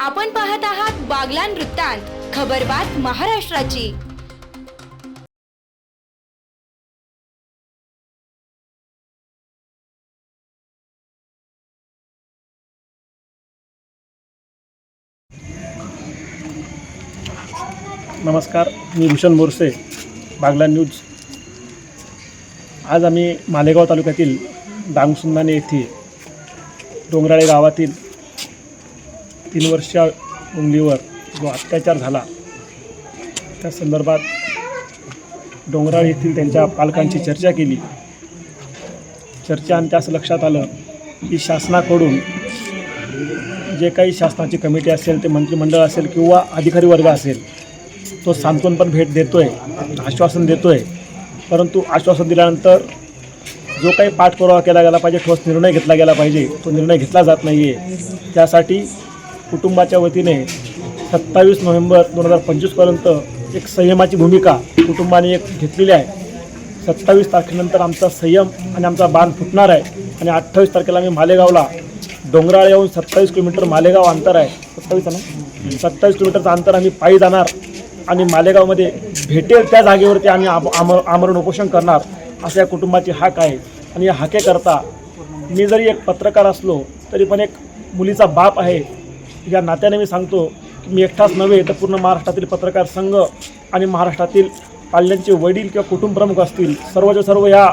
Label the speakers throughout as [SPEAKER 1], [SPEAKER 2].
[SPEAKER 1] आपण पाहत आहात बागलान वृत्तांत खबरबात महाराष्ट्राची.
[SPEAKER 2] नमस्कार मी भूषण बोरसे बागला न्यूज. आज आम्ही मालेगाव तालुक्यातील डांगसुंदाने येथे डोंगराळे गावातील तीन वर्षा मुलीवर जो अत्याचार झाला त्या संदर्भात डोंगराळ येथील त्यांच्या पालकांची चर्चा केली. चर्चा आणि त्यास लक्षात आलं की शासनाकडून जे काही शासनाची कमिटी असेल ते मंत्रिमंडळ असेल किंवा अधिकारी वर्ग असेल तो सांत्वनपर भेट देतो आहे आश्वासन देतो आहे परंतु आश्वासन दिल्यानंतर जो काही पाठपुरावा केला गेला पाहिजे ठोस निर्णय घेतला गेला पाहिजे तो निर्णय घेतला जात नाही आहे त्यासाठी कुटुंबाच्या वतीने सत्तावीस नोव्हेंबर दोन हजार पंचवीसपर्यंत एक संयमाची भूमिका कुटुंबाने एक घेतलेली आहे. सत्तावीस तारखेनंतर आमचा संयम आणि आमचा बांध फुटणार आहे आणि अठ्ठावीस तारखेला आम्ही मालेगावला डोंगराळ येऊन सत्तावीस किलोमीटर मालेगाव अंतर आहे. सत्तावीस ना? सत्तावीस किलोमीटरचं अंतर आम्ही पायी जाणार आणि मालेगावमध्ये भेटेल त्या जागेवरती आम्ही आम आम आमरण उपोषण करणार असं या कुटुंबाची हाक आहे. आणि या हाकेकरता मी जरी एक पत्रकार असलो तरी पण एक मुलीचा बाप आहे. या नात्याने मी सांगतो की मी एकटाच नव्हे तर पूर्ण महाराष्ट्रातील पत्रकार संघ आणि महाराष्ट्रातील पाल्यांचे वडील किंवा कुटुंबप्रमुख असतील सर्वच्या सर्व या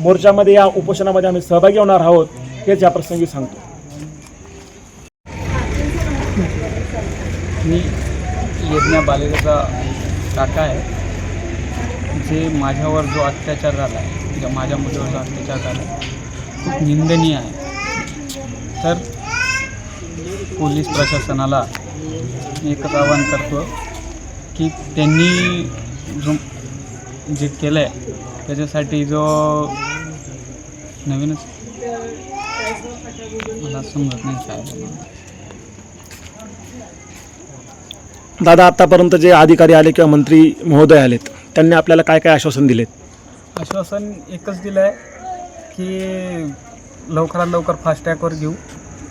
[SPEAKER 2] मोर्चामध्ये या उपोषणामध्ये आम्ही सहभागी होणार आहोत हेच या प्रसंगी सांगतो.
[SPEAKER 3] मी यज्ञा बालेचा काका आहे. जे माझ्यावर जो अत्याचार झाला आहे किंवा माझ्या मुलीवर जो अत्याचार झाला आहे खूप निंदनीय आहे. तर पोलीस प्रशासनाला मी एकच आवाहन करतो की त्यांनी जो जे केलं आहे त्याच्यासाठी जो नवीनच मला समजत नाही काय.
[SPEAKER 2] दादा आत्तापर्यंत जे अधिकारी आले किंवा मंत्री महोदय आलेत त्यांनी आपल्याला काय काय आश्वासन दिलेत
[SPEAKER 3] आश्वासन एकच दिलं आहे की लवकरात लवकर फास्ट ट्रॅकवर घेऊ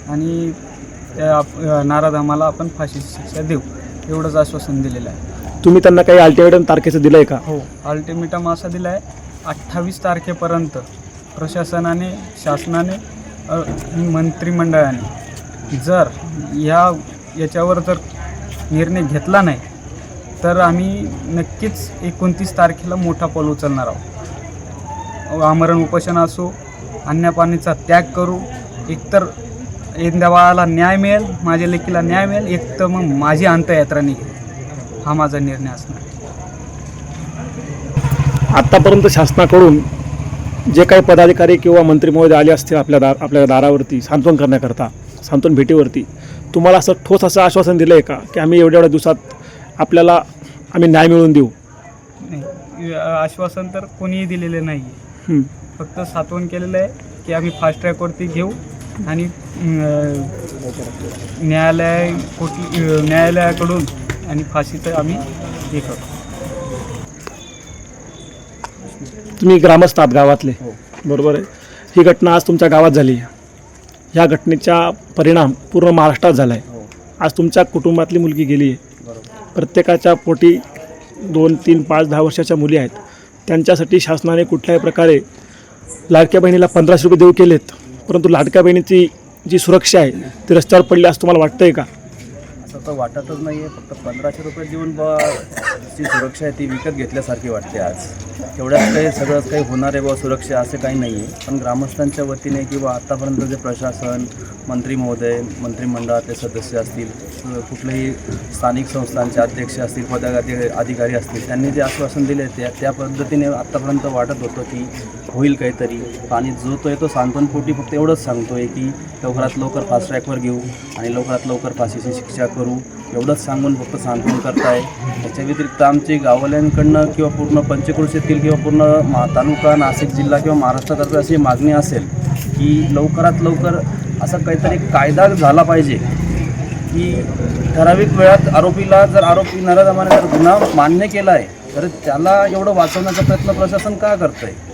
[SPEAKER 3] आणि त्या आम्हाला आपण फाशीची शिक्षा देऊ. एवढंच आश्वासन दिलेलं आहे.
[SPEAKER 2] तुम्ही त्यांना काही अल्टिमेटम तारखेचं दिलं आहे का?
[SPEAKER 3] हो अल्टिमेटम असा दिला आहे अठ्ठावीस तारखेपर्यंत प्रशासनाने शासनाने मंत्रिमंडळाने जर या याच्यावर जर निर्णय घेतला नाही तर आम्ही नक्कीच एकोणतीस तारखेला मोठा पाऊल उचलणार आहोत. आमरण उपोषण असो अन्नपाणीचा त्याग करू एकतर बाळाला न्याय मिळेल माझ्या लेकीला न्याय मिळेल एक तर मग माझी अंत्ययात्रा निघेल हा माझा निर्णय असणार.
[SPEAKER 2] आत्तापर्यंत शासनाकडून जे काही पदाधिकारी किंवा मंत्री महोदय आले असतील आपल्या दार आपल्या दारावरती सांत्वन करण्याकरता सांत्वन भेटीवरती तुम्हाला असं ठोस असं आश्वासन दिलं आहे का? की आम्ही एवढ्या एवढ्या दिवसात आपल्याला आम्ही न्याय मिळवून देऊ?
[SPEAKER 3] नाही आश्वासन तर कोणीही दिलेले नाही. फक्त सातवण केलेलं आहे की आम्ही फास्ट ट्रॅकवरती घेऊ. आणि न्यायालय कुठली न्यायालयाकडून आणि फाशीचं आम्ही हे करू
[SPEAKER 2] तुम्ही ग्रामस्थ आहात गावातले. बरोबर आहे. ही घटना आज तुमच्या गावात झाली ह्या घटनेचा परिणाम पूर्ण महाराष्ट्रात झाला आहे आज तुमच्या कुटुंबातली मुलगी गेली आहे. प्रत्येकाच्या पोटी दोन तीन पाच दहा वर्षाच्या मुली आहेत. त्यांच्यासाठी शासनाने कुठल्याही प्रकारे लाडक्या बहिणीला पंधराशे रुपये देऊ केलेत. परंतु लाडक्या बहिणीची जी सुरक्षा आहे ती रस्त्यावर पडली असं तुम्हाला वाटतं आहे का?
[SPEAKER 4] असं तर वाटतच नाही आहे फक्त पंधराशे रुपये देऊन बा जी सुरक्षा आहे ती विकत घेतल्यासारखी वाटते आज. तेवढ्याच काही सगळंच काही होणार आहे बा सुरक्षा असं काही नाही आहे पण ग्रामस्थांच्या वतीने किंवा आत्तापर्यंत जे प्रशासन मंत्री महोदय मंत्रिमंडळातले सदस्य असतील कुठलेही स्थानिक संस्थांचे अध्यक्ष असतील पदाधिकारी अधिकारी असतील त्यांनी जे आश्वासन दिले त्या त्या पद्धतीने आत्तापर्यंत वाटत होतं की होईल काहीतरी. आणि जो तो आहे तो सांत्वनपोटी फक्त एवढंच सांगतो आहे की लवकरात लवकर फास्ट ट्रॅकवर घेऊ आणि लवकरात लवकर फाशीची शिक्षा करू. एवढंच सांगून फक्त सांत्वन करताय. त्याच्या व्यतिरिक्त आमचे गाववाल्यांकडनं किंवा पूर्ण पंचक्रोशीतील किंवा पूर्ण मा तालुका नाशिक जिल्हा किंवा महाराष्ट्रातर्फे अशी मागणी असेल की लवकरात लवकर असा काहीतरी कायदा झाला पाहिजे की ठराविक वेळात आरोपीला जर आरोपी नराधमाने जर गुन्हा मान्य केला आहे तर त्याला एवढं वाचवण्याचा प्रयत्न प्रशासन का करतं आहे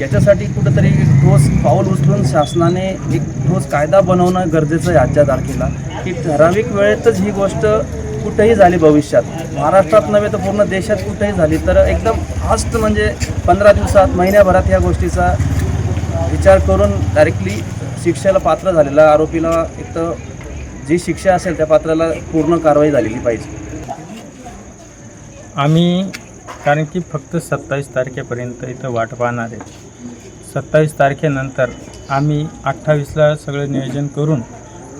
[SPEAKER 4] याच्यासाठी कुठंतरी ठोस पाऊल उचलून शासनाने एक ठोस कायदा बनवणं गरजेचं आहे आजच्या तारखेला. की ठराविक वेळेतच ही गोष्ट कुठेही झाली भविष्यात. महाराष्ट्रात नव्हे तर पूर्ण देशात कुठेही झाली. तर एकदम फास्ट म्हणजे पंधरा दिवसात महिन्याभरात या गोष्टीचा विचार करून डायरेक्टली शिक्षेला पात्र झालेला आरोपीला एक तर जी शिक्षा असेल त्या पात्राला पूर्ण कारवाई झालेली पाहिजे.
[SPEAKER 5] आम्ही कारण की फक्त सत्तावीस तारखेपर्यंत इथं वाट पाहणार आहे. सत्तावीस तारखेनंतर आम्ही अठ्ठावीसला सगळं नियोजन करून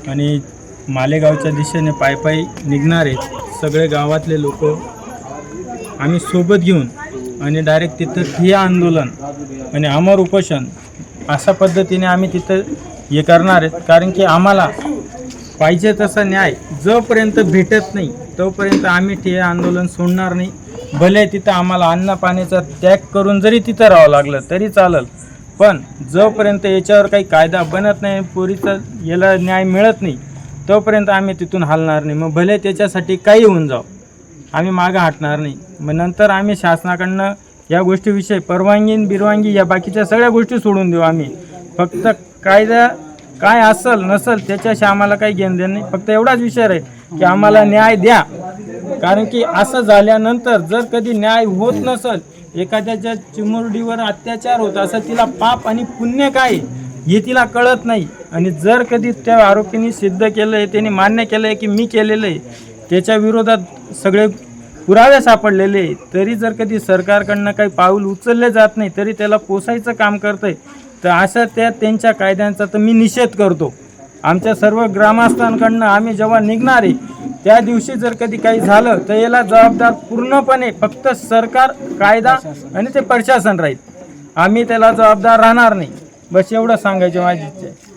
[SPEAKER 5] आणि मालेगावच्या दिशेने पायपायी निघणार आहेत सगळे गावातले लोक आम्ही सोबत घेऊन आणि डायरेक्ट तिथं ठिया आंदोलन आणि अमर उपोषण अशा पद्धतीने आम्ही तिथं हे करणार आहेत. कारण की आम्हाला पाहिजे तसा न्याय जोपर्यंत भेटत नाही तोपर्यंत आम्ही ठिया आंदोलन सोडणार नाही. भले तिथं आम्हाला अन्न पाण्याचा त्याग करून जरी तिथं राहावं लागलं तरी चालेल पण जोपर्यंत याच्यावर काही कायदा बनत नाही पोरीचा याला न्याय मिळत नाही तोपर्यंत आम्ही तिथून हलणार नाही. मग भले त्याच्यासाठी काही होऊन जाऊ आम्ही मागं हटणार नाही. मग नंतर आम्ही शासनाकडनं या गोष्टीविषयी परवानगी बिरवानगी या बाकीच्या सगळ्या गोष्टी सोडून देऊ आम्ही. फक्त कायदा काय असल नसल त्याच्याशी आम्हाला काही घेणं देणं नाही. फक्त एवढाच विषय आहे की आम्हाला न्याय द्या. कारण की असं झाल्यानंतर जर कधी न्याय होत नसल एखाद्याच्या चिमुरडीवर अत्याचार होत असं तिला पाप आणि पुण्य काय हे तिला कळत नाही आणि जर कधी त्या आरोपींनी सिद्ध केलं आहे त्याने मान्य केलं आहे की मी केलेलं आहे त्याच्या विरोधात सगळे पुरावे सापडलेले आहे. तरी जर कधी सरकारकडनं काही पाऊल उचलले जात नाही तरी त्याला पोसायचं काम करतंय तर अशा त्या त्यांच्या कायद्यांचा तर मी निषेध करतो आमच्या सर्व ग्रामस्थांकडनं आम्ही जेव्हा निघणार आहे त्या दिवशी जर कधी काही झालं तर याला जबाबदार पूर्णपणे फक्त सरकार कायदा आणि ते प्रशासन राहील. आम्ही त्याला जबाबदार राहणार नाही. बस एवढं सांगायचं माझी इच्छा आहे.